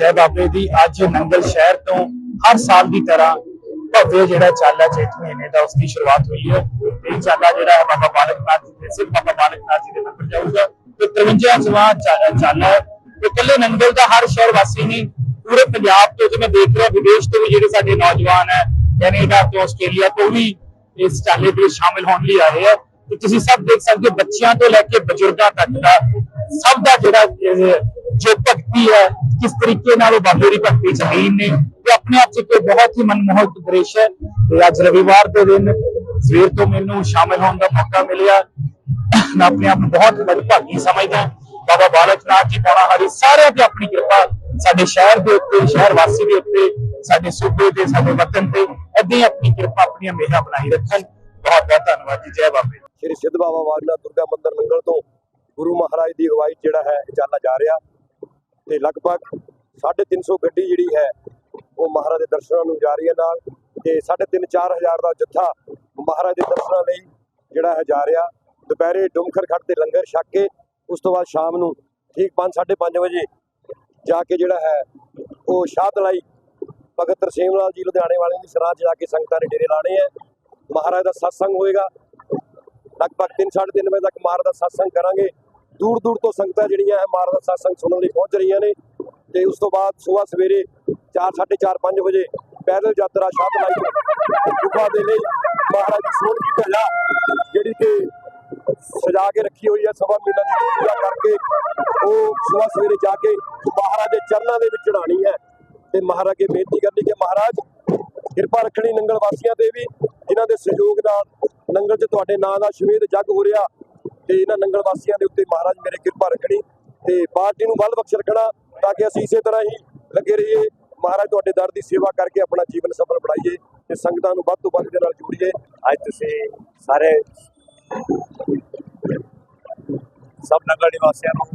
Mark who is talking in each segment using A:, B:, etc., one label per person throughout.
A: ਜੈ ਬਾਬੇ ਦੀ ਅੱਜ ਨੰਗਲ ਸ਼ਹਿਰ ਤੋਂ ਹਰ ਸਾਲ ਦੀ ਤਰ੍ਹਾਂ ਭव्य ਜਿਹੜਾ ਚਾਲਾ ਜੇਠ ਮਹੀਨੇ ਦਾ ਉਸ ਦੀ ਸ਼ੁਰੂਆਤ ਹੋਈ ਹੈ। ਇਹ ਚਾਲਾ ਜਿਹੜਾ ਹੈ ਬਾਬਾ ਬਾਲਕ ਨਾਥ ਜੀ ਦੇ ਸਿਰ, ਬਾਬਾ ਬਾਲਕ ਨਾਥ ਜੀ ਦੇ ਮੰਦਰ ਜਾਊਗਾ ਤੇ 53 ਜਵਾਂ ਚਾਲਾ ਹੈ। ਤੇ ਇਕੱਲੇ ਨੰਗਲ ਦਾ ਹਰ ਸ਼ਹਿਰ ਵਾਸੀ ਨਹੀਂ, ਪੂਰੇ ਪੰਜਾਬ ਤੋਂ ਜਿਵੇਂ ਦੇਖ ਰਿਹਾ, ਵਿਦੇਸ਼ ਤੋਂ ਵੀ ਜਿਹੜੇ ਸਾਡੇ ਨੌਜਵਾਨ ਹੈ ਕੈਨੇਡਾ ਤੋਂ ਆਸਟ੍ਰੇਲੀਆ ਤੋਂ ਵੀ ਇਸ ਚਾਲੇ ਦੇ ਵਿੱਚ ਸ਼ਾਮਿਲ ਹੋਣ ਲਈ ਆਏ ਹੈ। ਤੇ ਤੁਸੀਂ ਸਭ ਦੇਖ ਸਕਦੇ ਹੋ, ਬੱਚਿਆਂ ਤੋਂ ਲੈ ਕੇ ਬਜ਼ੁਰਗਾਂ ਤੱਕ ਦਾ ਸਭ ਦਾ ਜਿਹੜਾ ਜੋ ਭਗਤੀ ਹੈ ਕਿਸ ਤਰੀਕੇ ਨਾਲ ਉਹ ਬਾਬੇ ਦੀ ਭਗਤੀ ਚ ਲੀਨ ਨੇ ਤੇ ਆਪਣੇ ਆਪ ਚ ਇੱਕ ਬਹੁਤ ਹੀ ਮਨਮੋਹਕ ਦ੍ਰਿਸ਼ ਹੈ ਤੇ ਅੱਜ ਰਵਿਵਾਰ ਦੇ ਦਿਨ ਸਵੇਰ ਤੋਂ ਮੈਨੂੰ ਸ਼ਾਮਿਲ ਹੋਣ ਦਾ ਮੌਕਾ ਮਿਲਿਆ। ਮੈਂ ਆਪਣੇ ਆਪ ਨੂੰ ਬਹੁਤ ਬੜੀ ਭਾਗੀ ਸਮਝਦਾ ਬਾਬਾ ਬਾਲਕ ਨਾਥ ਜੀ ਪੌਣਾ ਹਰੀ, ਸਾਰਿਆਂ ਤੇ ਆਪਣੀ ਕਿਰਪਾ ਸਾਡੇ ਸ਼ਹਿਰ ਦੇ ਉੱਤੇ, ਸ਼ਹਿਰ ਵਾਸੀ ਦੇ ਉੱਤੇ, ਸਾਡੇ ਸੂਬੇ ਤੇ, ਸਾਡੇ ਵਤਨ ਤੇ ਏਦਾਂ ਹੀ ਆਪਣੀ ਕਿਰਪਾ, ਆਪਣੀਆਂ ਮਿਹਰਾਂ ਬਣਾਈ ਰੱਖਣ। ਬਹੁਤ ਬਹੁਤ ਧੰਨਵਾਦ ਜੀ। ਜੈ ਬਾਬੇ।
B: ਸ਼੍ਰੀ ਸਿੱਧ ਬਾਬਾ ਵਾਲਨਾ ਦੁਰਗਾ ਮੰਦਰ ਨੰਗਲ ਤੋਂ ਗੁਰੂ ਮਹਾਰਾਜ ਦੀ ਅਗਵਾਈ ਜਿਹੜਾ ਹੈ, ਇਹ ਚਾਲਾ ਜਾ ਰਿਹਾ। ਤੇ ਲਗਭਗ 350 ਗੱਡੀ ਜਿਹੜੀ ਹੈ, ਉਹ ਮਹਾਰਾਜ ਦੇ ਦਰਸ਼ਨਾਂ ਨੂੰ ਜਾ ਰਹੀ ਹੈ ਨਾਲ ਤੇ 3.5 4000 ਦਾ ਜੱਥਾ ਮਹਾਰਾਜ ਦੇ ਦਰਸ਼ਨਾਂ ਲਈ ਜਿਹੜਾ ਹੈ ਜਾ ਰਿਹਾ। ਦੁਪਹਿਰੇ ਡੁਮਖਰ ਖੜ ਤੇ ਲੰਗਰ ਛਕ ਕੇ ਉਸ ਤੋਂ ਬਾਅਦ ਸ਼ਾਮ ਨੂੰ ਠੀਕ 5:30 ਵਜੇ ਜਾ ਕੇ ਜਿਹੜਾ ਹੈ, ਉਹ ਸ਼ਾਹਦਲਾਈ ਭਗਤ ਤਰਸੇਮ ਲਾਲ ਜੀ ਲੁਧਿਆਣੇ ਵਾਲੇ ਦੀ ਸਰਾਹ 'ਚ ਜਾ ਕੇ ਸੰਗਤਾਂ ਨੇ ਡੇਰੇ ਲਾਣੇ ਹੈ। ਮਹਾਰਾਜ ਦਾ ਸਤਸੰਗ ਹੋਏਗਾ। ਲਗਭਗ 3:30 ਵਜੇ ਤੱਕ ਮਹਾਰਾਜ ਦਾ ਸਤਸੰਗ ਕਰਾਂਗੇ। ਦੂਰ ਦੂਰ ਤੋਂ ਸੰਗਤਾਂ ਜਿਹੜੀਆਂ ਹੈ ਮਾਰ ਦਾ ਸਤਸੰਗ ਸੁਣਨ ਲਈ ਪਹੁੰਚ ਰਹੀਆਂ ਨੇ ਤੇ ਉਸ ਤੋਂ ਬਾਅਦ ਸਵੇਰ ਸਵੇਰੇ 4:30 5 ਵਜੇ ਪੈਦਲ ਯਾਤਰਾ ਸ਼ਾਹਦਲਾਈ ਤੋਂ ਗੁਫਾ ਦੇ ਲਈ ਮਹਾਰਾਜ ਦੀ ਸੋਹਣ ਦੀ ਧਜਾ ਜਿਹੜੀ ਕਿ ਸਜਾ ਕੇ ਰੱਖੀ ਹੋਈ ਹੈ ਸਵਾ ਮਹੀਨਾ ਦੀ ਪੂਰਾ ਕਰਕੇ ਉਹ ਸਵੇਰ ਸਵੇਰੇ ਜਾ ਕੇ ਮਹਾਰਾਜ ਦੇ ਚਰਨਾਂ ਦੇ ਵਿੱਚ ਚੜਾਣੀ ਹੈ ਤੇ ਮਹਾਰਾਜ ਕੇ ਬੇਨਤੀ ਕਰਨੀ ਕਿ ਮਹਾਰਾਜ ਕਿਰਪਾ ਰੱਖਣੀ ਨੰਗਲ ਵਾਸੀਆਂ ਤੇ ਵੀ ਜਿਨ੍ਹਾਂ ਦੇ ਸਹਿਯੋਗ ਨਾਲ ਨੰਗਲ 'ਚ ਤੁਹਾਡੇ ਨਾਂ ਦਾ ਸ਼ਵੇਦ ਜੱਗ ਹੋ ਰਿਹਾ ਤੇ ਇਹਨਾਂ ਨੰਗਲ ਵਾਸੀਆਂ ਦੇ ਉੱਤੇ ਮਹਾਰਾਜ ਮੇਰੇ ਕਿਰਪਾ ਰੱਖਣੀ ਤੇ ਪਾਰਟੀ ਨੂੰ ਬਲ ਬਖਸ਼ ਰੱਖਣਾ ਤਾਂ ਕਿ ਅਸੀਂ ਇਸੇ ਤਰ੍ਹਾਂ ਹੀ ਲੱਗੇ ਰਹੀਏ। ਮਹਾਰਾਜ ਤੁਹਾਡੇ ਦਰ ਦੀ ਸੇਵਾ ਕਰਕੇ ਆਪਣਾ ਜੀਵਨ ਸਫਲ ਬਣਾਈਏ ਤੇ ਸੰਗਤਾਂ ਨੂੰ ਵੱਧ ਤੋਂ ਵੱਧ ਦੇ ਨਾਲ ਜੋੜੀਏ।
C: ਅੱਜ ਤੁਸੀਂ ਸਾਰੇ ਸਭ ਨਗਰ ਨਿਵਾਸੀਆਂ ਨੂੰ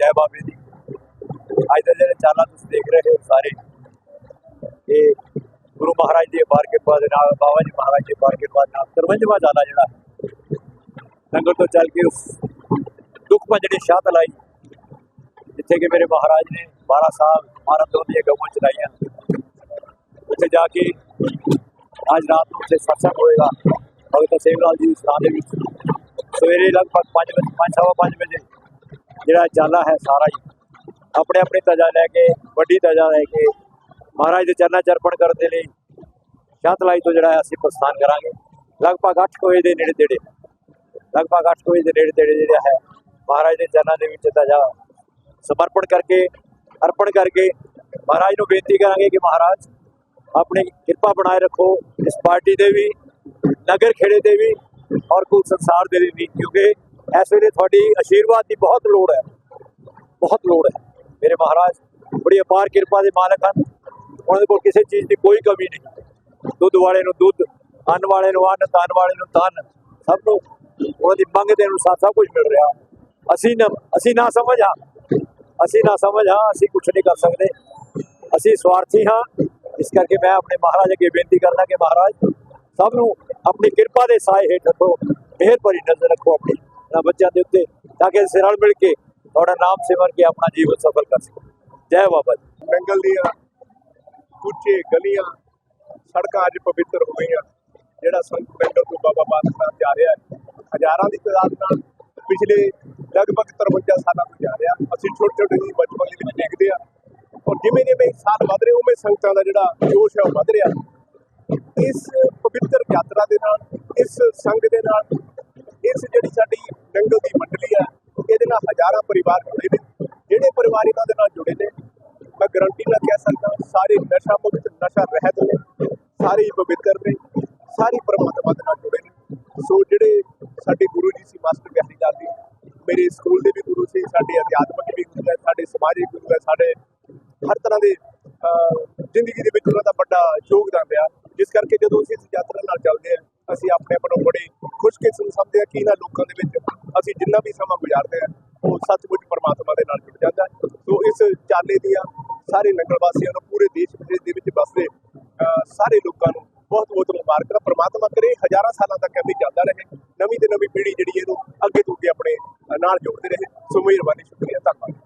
C: ਜੈ ਬਾਬੇ ਦੀ। ਅੱਜ ਦਾ ਜਿਹੜੇ ਚਾਲਾ ਤੁਸੀਂ ਦੇਖ ਰਹੇ ਹੋ ਸਾਰੇ ਇਹ ਗੁਰੂ ਮਹਾਰਾਜ ਦੀ ਬਾਰ ਕਿਰਪਾ ਦੇ ਨਾਲ, ਬਾਬਾ ਜੀ ਮਹਾਰਾਜ ਦੀ ਬਾਰ ਕਿਰਪਾ ਦੇ ਨਾਲ 53ਵਾਂ ਚਾਲਾ ਜਿਹੜਾ ਲੰਗਰ ਤੋਂ ਚੱਲ ਕੇ ਉਸ ਦੁੱਖ ਭੰਜਣੀ ਸ਼ਾਹ ਤਲਾਈ ਜਿੱਥੇ ਕਿ ਮੇਰੇ ਮਹਾਰਾਜ ਨੇ 12 ਸਾਲ ਮਾਰਤੋਂ ਦੀਆਂ ਗਊਆਂ ਚਲਾਈਆਂ ਉੱਥੇ ਜਾ ਕੇ ਅੱਜ ਰਾਤ ਨੂੰ ਉੱਥੇ ਸਤਸੰਗ ਹੋਏਗਾ। ਭਗਤ ਸੇਵ ਲਾਲ ਜੀ ਦੀ ਸਥਾਨ ਦੇ ਵਿੱਚ। ਸਵੇਰੇ ਲਗਭਗ 5 ਵਜੇ 5:30 ਵਜੇ ਜਿਹੜਾ ਚਾਲਾ ਹੈ ਸਾਰਾ ਹੀ, ਆਪਣੇ ਆਪਣੇ ਤਜਾ ਲੈ ਕੇ, ਵੱਡੀ ਤਜਾ ਲੈ ਕੇ ਮਹਾਰਾਜ ਦੇ ਚਰਨਾਂ ਚਰਪਣ ਕਰਨ ਦੇ ਲਈ ਸ਼ਾਹਤਲਾਈ ਤੋਂ ਜਿਹੜਾ ਅਸੀਂ ਪ੍ਰਸਥਾਨ ਕਰਾਂਗੇ। ਲਗਭਗ 8 ਵਜੇ ਦੇ ਨੇੜੇ ਤੇੜੇ ਲਗਭਗ 8 ਵਜੇ ਦੇ ਨੇੜੇ ਤੇੜੇ ਜਿਹੜਾ ਹੈ, ਮਹਾਰਾਜ ਦੇ ਚਰਨਾਂ ਦੇ ਵਿੱਚ ਤਜਾ ਸਮਰਪਣ ਕਰਕੇ, ਅਰਪਣ ਕਰਕੇ ਮਹਾਰਾਜ ਨੂੰ ਬੇਨਤੀ ਕਰਾਂਗੇ ਕਿ ਮਹਾਰਾਜ ਆਪਣੀ ਕਿਰਪਾ ਬਣਾਏ ਰੱਖੋ ਇਸ ਪਾਰਟੀ ਦੇ ਵੀ, ਨਗਰ ਖੇੜੇ ਦੇ ਵੀ ਔਰ ਕੁੱਲ ਸੰਸਾਰ ਦੇ ਲਈ ਵੀ, ਕਿਉਂਕਿ ਇਸ ਵੇਲੇ ਤੁਹਾਡੀ ਆਸ਼ੀਰਵਾਦ ਦੀ ਬਹੁਤ ਲੋੜ ਹੈ, ਬਹੁਤ ਲੋੜ ਹੈ। ਮੇਰੇ ਮਹਾਰਾਜ, ਬੜੀ ਅਪਾਰ ਕਿਰਪਾ ਦੇ ਮਾਲਕ ਹਨ। ਉਹਨਾਂ ਦੇ ਕੋਲ ਕਿਸੇ ਚੀਜ਼ ਦੀ ਕੋਈ ਕਮੀ ਨਹੀਂ। ਦੁੱਧ ਵਾਲੇ ਨੂੰ ਦੁੱਧ, ਅੰਨ ਵਾਲੇ ਨੂੰ ਅੰਨ ਤਨ ਵਾਲੇ ਨੂੰ ਤਨ ਸਭ ਨੂੰ ਉਹਨਾਂ ਮੰਗ ਦੇ ਅਨੁਸਾਰ ਸਭ ਕੁਝ ਮਿਲ ਰਿਹਾ। ਅਸੀਂ ਨਾ ਅਸੀਂ ਨਾ ਸਮਝ ਹਾਂ। ਅਸੀਂ ਨਾ ਸਮਝ ਹਾਂ, ਅਸੀਂ ਕੁਝ ਨਹੀਂ ਕਰ ਸਕਦੇ। ਅਸੀਂ ਸਵਾਰਥੀ ਹਾਂ। ਇਸ ਕਰਕੇ ਮੈਂ ਆਪਣੇ ਮਹਾਰਾਜ ਅੱਗੇ ਬੇਨਤੀ ਕਰਦਾ ਕਿ ਮਹਾਰਾਜ, ਸਭ ਨੂੰ ਆਪਣੀ ਕਿਰਪਾ ਦੇ ਸਾਏ ਹੇਠ ਰੱਖੋ ਮਿਹਰ ਭਰੀ ਨਜ਼ਰ ਰੱਖੋ ਆਪਣੀ ਬੱਚਿਆਂ ਦੇ ਉੱਤੇ, ਤਾਂ ਕਿ ਅਸੀਂ ਰਲ ਮਿਲ ਕੇ ਤੁਹਾਡਾ ਨਾਮ ਸਿਮਰ ਕੇ ਆਪਣਾ ਜੀਵਨ ਸਫਲ ਕਰ ਸਕੀਏ। ਜੈ ਬਾਬਾ ਜੀ।
B: ਨੰਗਲ ਦੀਆਂ ਕੁੱਚੇ ਗਲੀਆਂ, ਸੜਕਾਂ ਅੱਜ ਪਵਿੱਤਰ ਹੋ ਗਈਆਂ। ਜਿਹੜਾ ਸੰਤ ਨੰਗਲ ਤੋਂ ਬਾਬਾ ਬਾਲਕ ਨਾਥ ਜਾ ਰਿਹਾ ਹੈ। ਹਜ਼ਾਰਾਂ ਦੀ ਤਾਦਾਦ ਨਾਲ ਪਿਛਲੇ ਲਗਭਗ 53 ਸਾਲਾਂ ਤੋਂ ਜਾ ਰਿਹਾ। ਅਸੀਂ ਛੋਟੇ ਛੋਟੇ ਜੀ ਬਚਪਨ ਦੇ ਵਿੱਚ ਦੇਖਦੇ ਆ ਔਰ ਜਿਵੇਂ ਜਿਵੇਂ ਸਾਲ ਵੱਧ ਰਹੇ, ਉਵੇਂ ਸੰਗਤਾਂ ਦਾ ਜਿਹੜਾ ਜੋਸ਼ ਹੈ ਉਹ ਵੱਧ ਰਿਹਾ। ਇਸ ਪਵਿੱਤਰ ਯਾਤਰਾ ਦੇ ਨਾਲ, ਇਸ ਸੰਗ ਦੇ ਨਾਲ, ਇਸ ਜਿਹੜੀ ਸਾਡੀ ਨੰਗਲ ਦੀ ਮੰਡਲੀ ਹੈ, ਇਹਦੇ ਨਾਲ ਹਜ਼ਾਰਾਂ ਪਰਿਵਾਰ ਜੁੜੇ ਨੇ। ਜਿਹੜੇ ਪਰਿਵਾਰ ਇਹਨਾਂ ਦੇ ਨਾਲ ਜੁੜੇ ਨੇ, ਮੈਂ ਗਰੰਟੀ ਨਾਲ ਕਹਿ ਸਕਦਾ, ਸਾਰੇ ਨਸ਼ਾ ਮੁਕਤ, ਨਸ਼ਾ ਰਹਿਤ ਨੇ, ਸਾਰੇ ਹੀ ਪਵਿੱਤਰ ਨੇ। ਸਾਰੇ ਪਰਮਾਤਮਾ ਦੇ ਨਾਲ ਜੁੜੇ ਨੇ। ਸੋ ਜਿਹੜੇ ਸਾਡੇ ਗੁਰੂ ਜੀ ਸੀ ਮਾਸਟਰ ਬਿਹਾਰੀ ਲਾਲ ਜੀ ਮੇਰੇ ਸਕੂਲ ਦੇ ਵੀ ਗੁਰੂ ਸੀ ਸਾਡੇ ਅਧਿਆਤਮਿਕ ਵੀ ਗੁਰੂ ਹੈ ਸਾਡੇ ਸਮਾਜਿਕ ਗੁਰੂ ਹੈ ਸਾਡੇ ਹਰ ਤਰ੍ਹਾਂ ਦੇ ਜ਼ਿੰਦਗੀ ਦੇ ਵਿੱਚ ਉਹਨਾਂ ਦਾ ਵੱਡਾ ਯੋਗਦਾਨ ਰਿਹਾ। ਜਿਸ ਕਰਕੇ ਜਦੋਂ ਅਸੀਂ ਇਸ ਯਾਤਰਾ ਨਾਲ ਚੱਲਦੇ ਹਾਂ ਅਸੀਂ ਆਪਣੇ ਆਪ ਨੂੰ ਬੜੇ ਖੁਸ਼ਕਿਸਮਤ ਸਮਝਦੇ ਹਾਂ ਕਿ ਇਹਨਾਂ ਲੋਕਾਂ ਦੇ ਵਿੱਚ ਅਸੀਂ ਜਿੰਨਾ ਵੀ ਸਮਾਂ ਗੁਜ਼ਾਰਦੇ ਹਾਂ ਉਹ ਸੱਚਮੁੱਚ ਪਰਮਾਤਮਾ ਦੇ ਨਾਲ ਜੁੜ ਜਾਂਦਾ ਸੋ ਇਸ ਚਾਲੇ ਦੀਆਂ ਸਾਰੇ ਨਗਰ ਵਾਸੀਆਂ ਨੂੰ ਪੂਰੇ ਦੇਸ਼ ਵਿਦੇਸ਼ ਦੇ ਵਿੱਚ ਵੱਸਦੇ ਅਹ, ਸਾਰੇ ਲੋਕਾਂ ਨੂੰ ਬਹੁਤ ਬਹੁਤ ਮੁਬਾਰਕਾਂ। ਪ੍ਰਮਾਤਮਾ ਕਰੇ, ਹਜ਼ਾਰਾਂ ਸਾਲਾਂ ਤੱਕ ਐਵੇਂ ਚੱਲਦਾ ਰਹੇ। ਨਵੀਂ ਤੇ ਨਵੀਂ ਪੀੜ੍ਹੀ ਜਿਹੜੀ ਇਹਨੂੰ ਅੱਗੇ ਤੋਂ ਅੱਗੇ ਆਪਣੇ ਨਾਲ ਜੋੜਦੇ ਰਹੇ। ਸੋ ਮਿਹਰਬਾਨੀ, ਸ਼ੁਕਰੀਆ, ਧੰਨਵਾਦ।